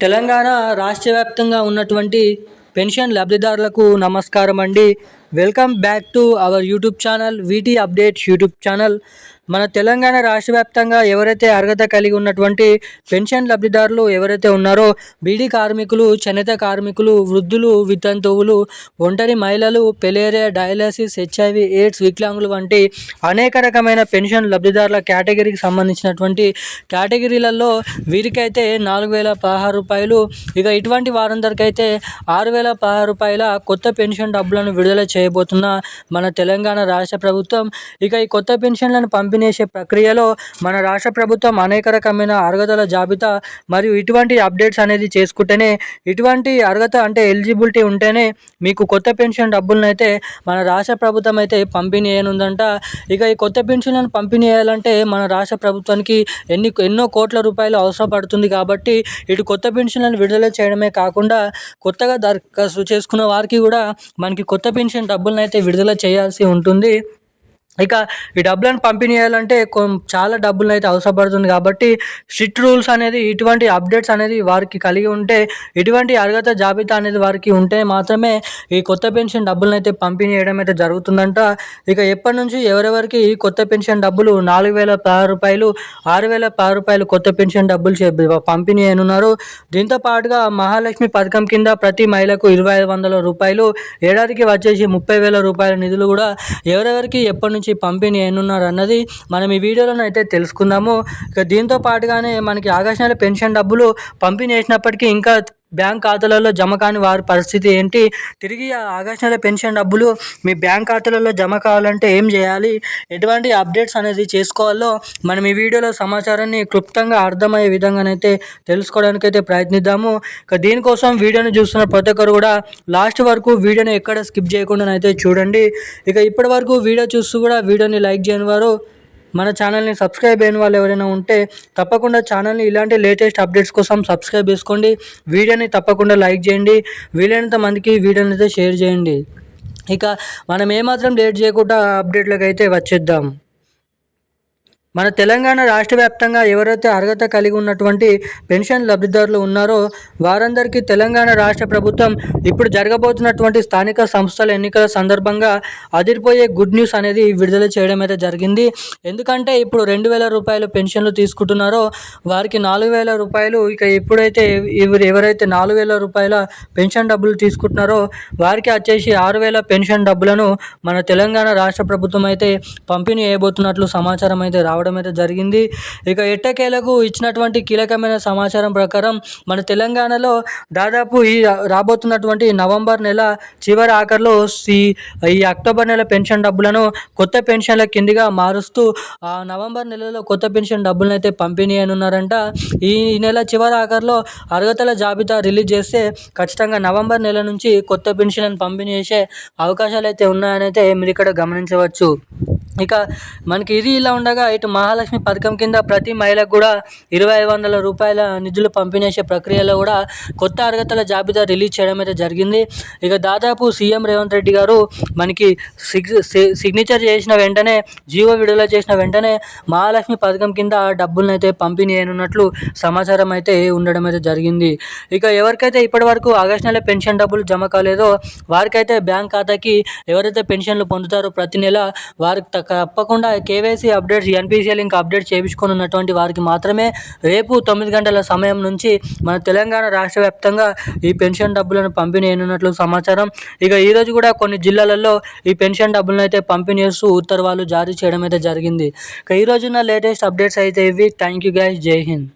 తెలంగాణ రాష్ట్ర వ్యాప్తంగా ఉన్నటువంటి పెన్షన్ లబ్ధిదారులకు నమస్కారం అండి welcome back to our YouTube channel VT updates YouTube channel. మన తెలంగాణ రాష్ట్ర వ్యాప్తంగా ఎవరైతే అర్హత కలిగి ఉన్నటువంటి పెన్షన్ లబ్ధిదారులు ఎవరైతే ఉన్నారో బీడీ కార్మికులు చేనేత కార్మికులు వృద్ధులు వితంతువులు ఒంటరి మహిళలు పెలేరియా డయాలసిస్ హెచ్ఐవి ఎయిడ్స్ వికలాంగులు వంటి అనేక రకమైన పెన్షన్ లబ్ధిదారుల కేటగిరీకి సంబంధించినటువంటి కేటగిరీలలో వీరికైతే నాలుగు వేల పదహారు రూపాయలు ఇక ఇటువంటి వారందరికైతే ఆరు వేల పదహారు రూపాయల కొత్త పెన్షన్ డబ్బులను విడుదల చేయబోతున్న మన తెలంగాణ రాష్ట్ర ప్రభుత్వం ఇక ఈ కొత్త పెన్షన్లను పంపిణీ చేసే ప్రక్రియలో మన రాష్ట్ర ప్రభుత్వం అనేక రకమైన అర్హతల జాబితా మరియు ఇటువంటి అప్డేట్స్ అనేది చేసుకుంటేనే ఇటువంటి అర్హత అంటే ఎలిజిబిలిటీ ఉంటేనే మీకు కొత్త పెన్షన్ డబ్బులను అయితే మన రాష్ట్ర ప్రభుత్వం అయితే పంపిణీ చేయనుందంట. ఇక ఈ కొత్త పెన్షన్లను పంపిణీ చేయాలంటే మన రాష్ట్ర ప్రభుత్వానికి ఎన్ని ఎన్నో కోట్ల రూపాయలు అవసరం పడుతుంది కాబట్టి ఇటు కొత్త పెన్షన్లను విడుదల చేయడమే కాకుండా కొత్తగా దరఖాస్తు చేసుకున్న వారికి కూడా మనకి కొత్త పెన్షన్ డబ్బులను అయితే విడుదల చేయాల్సి ఉంటుంది. ఇక ఈ డబ్బులను పంపిణీ చేయాలంటే కొం- చాలా డబ్బులు అయితే అవసరపడుతుంది కాబట్టి స్ట్రిక్ట్ రూల్స్ అనేది ఇటువంటి అప్డేట్స్ అనేది వారికి కలిగి ఉంటే ఇటువంటి అర్హత జాబితా అనేది వారికి ఉంటే మాత్రమే ఈ కొత్త పెన్షన్ డబ్బులను అయితే పంపిణీ చేయడం అయితే జరుగుతుందంట. ఇక ఎప్పటి నుంచి ఎవరెవరికి ఈ కొత్త పెన్షన్ డబ్బులు నాలుగు వేల పదహారు రూపాయలు ఆరు వేల పది రూపాయలు కొత్త పెన్షన్ డబ్బులు పంపిణీ అయినున్నారు దీంతో పాటుగా మహాలక్ష్మి పథకం కింద ప్రతి మహిళకు ఇరవై ఐదు వందల రూపాయలు ఏడాదికి వచ్చేసి ముప్పై వేల రూపాయల నిధులు కూడా ఎవరెవరికి ఎప్పటి నుంచి పంపిణీ అయినున్నారు అన్నది మనం ఈ వీడియోలో అయితే తెలుసుకుందాము. ఇక దీంతో పాటుగానే మనకి ఆగస్టు నెల పెన్షన్ డబ్బులు పంపిణీ చేసినప్పటికీ ఇంకా బ్యాంక్ ఖాతాలలో జమ కాని వారి పరిస్థితి ఏంటి? తిరిగి ఆ ఆగస్టు నెల పెన్షన్ డబ్బులు మీ బ్యాంక్ ఖాతాలలో జమ కావాలంటే ఏం చేయాలి? ఎటువంటి అప్డేట్స్ అనేది చేసుకోవాలో మనం ఈ వీడియోలో సమాచారాన్ని క్లుప్తంగా అర్థమయ్యే విధంగానైతే తెలుసుకోవడానికి అయితే ప్రయత్నిద్దాము. ఇక దీనికోసం వీడియోని చూస్తున్న ప్రతి ఒక్కరు కూడా లాస్ట్ వరకు వీడియోని ఎక్కడ స్కిప్ చేయకుండా అయితే చూడండి. ఇక ఇప్పటి వరకు వీడియో చూస్తూ కూడా వీడియోని లైక్ చేయని వారు మన ఛానల్ని సబ్స్క్రైబ్ అయిన వాళ్ళు ఎవరైనా ఉంటే తప్పకుండా ఛానల్ని ఇలాంటి లేటెస్ట్ అప్డేట్స్ కోసం సబ్స్క్రైబ్ చేసుకోండి. వీడియోని తప్పకుండా లైక్ చేయండి. వీలైనంత మందికి వీడియోని అయితే షేర్ చేయండి. ఇక మనం ఏమాత్రం లేట్ చేయకుండా అప్డేట్లకు అయితే వచ్చేద్దాం. మన తెలంగాణ రాష్ట్ర వ్యాప్తంగా ఎవరైతే అర్హత కలిగి ఉన్నటువంటి పెన్షన్ లబ్ధిదారులు ఉన్నారో వారందరికీ తెలంగాణ రాష్ట్ర ప్రభుత్వం ఇప్పుడు జరగబోతున్నటువంటి స్థానిక సంస్థల ఎన్నికల సందర్భంగా అదిరిపోయే గుడ్ న్యూస్ అనేది విడుదల చేయడం అయితే జరిగింది. ఎందుకంటే ఇప్పుడు రెండు వేల రూపాయలు పెన్షన్లు తీసుకుంటున్నారో వారికి నాలుగు వేల రూపాయలు ఇక ఎప్పుడైతే ఎవరు ఎవరైతే నాలుగు వేల రూపాయల పెన్షన్ డబ్బులు తీసుకుంటున్నారో వారికి వచ్చేసి ఆరు వేల పెన్షన్ డబ్బులను మన తెలంగాణ రాష్ట్ర ప్రభుత్వం అయితే పంపిణీ చేయబోతున్నట్లు సమాచారం అయితే రావడం అయితే జరిగింది. ఇక ఎట్టకేలకు ఇచ్చినటువంటి కీలకమైన సమాచారం ప్రకారం మన తెలంగాణలో దాదాపు ఈ రాబోతున్నటువంటి నవంబర్ నెల చివరి ఆఖరిలో ఈ ఈ అక్టోబర్ నెల పెన్షన్ డబ్బులను కొత్త పెన్షన్ల కిందిగా మారుస్తూ ఆ నవంబర్ నెలలో కొత్త పెన్షన్ డబ్బులను అయితే పంపిణీ ఉన్నారంట ఈ నెల చివరి ఆఖరిలో అర్హతల జాబితా రిలీజ్ చేస్తే ఖచ్చితంగా నవంబర్ నెల నుంచి కొత్త పెన్షన్లను పంపిణీ చేసే అవకాశాలు అయితే ఉన్నాయని అయితే మీరు ఇక్కడ గమనించవచ్చు. ఇక మనకి ఇది ఇలా ఉండగా ఇటు మహాలక్ష్మి పథకం కింద ప్రతి మహిళకు కూడా ఇరవై ఐదు వందల రూపాయల నిధులు పంపిణీ చేసే ప్రక్రియలో కూడా కొత్త అర్హతల జాబితా రిలీజ్ చేయడం అయితే జరిగింది. ఇక దాదాపు సీఎం రేవంత్ రెడ్డి గారు మనకి సిగ్ సి- సిగ్నేచర్ చేసిన వెంటనే జీవో విడుదల చేసిన వెంటనే మహాలక్ష్మి పథకం కింద డబ్బులను అయితే పంపిణీ అయినట్లు సమాచారం అయితే ఉండడం అయితే జరిగింది. ఇక ఎవరికైతే ఇప్పటివరకు ఆగస్టు నెల పెన్షన్ డబ్బులు జమ కాలేదో వారికైతే బ్యాంక్ ఖాతాకి ఎవరైతే పెన్షన్లు పొందుతారో ప్రతి నెల వారికి తక్కువ తప్పకుండా కేవైసీ అప్డేట్స్ ఎన్పిసిఎల్ ఇంకా అప్డేట్ చేయించుకొని ఉన్నటువంటి వారికి మాత్రమే రేపు తొమ్మిది గంటల సమయం నుంచి మన తెలంగాణ రాష్ట్ర వ్యాప్తంగా ఈ పెన్షన్ డబ్బులను పంపిణీ అయినట్లు సమాచారం. ఇక ఈరోజు కూడా కొన్ని జిల్లాలలో ఈ పెన్షన్ డబ్బులను అయితే పంపిణీ చేస్తూ ఉత్తర్వులు జారీ చేయడం అయితే జరిగింది. ఇక ఈ రోజున లేటెస్ట్ అప్డేట్స్ అయితే ఇవి. థ్యాంక్ యూ గైస్ జై హింద్.